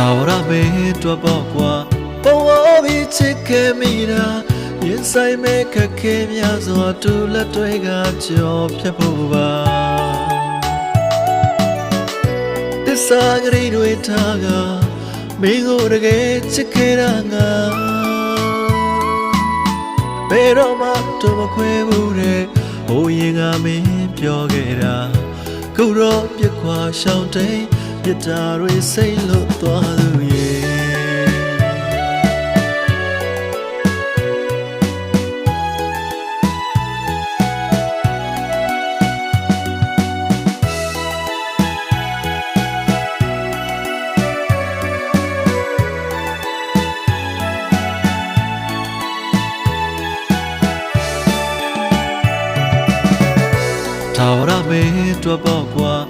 ထာဝရမင်းတွေ့ပေါ့ကွာပေါ်ဝပြီးချစ်ခဲ့မိတာရင်ဆိုင်မဲ့ခက်ခဲများစွာတူလက်တွေကကြော်ဖြတ်ဖို့ပါတစ္ဆာဂရီတွေထားကမင်းကိုတကယ်ချစ်ခဲ့တာငါဘယ်တော့မှတို့မခွဲဘူးတဲ့ဟိုရင်ကမင်းပြောခဲ့တာခုတော့ပြစ်ခွာရှောင်းတိန် ပြစ်တာတွေစိတ်လွတ်သွားသူရဲ့ထာဝရမင်းတွေ့ပေါ့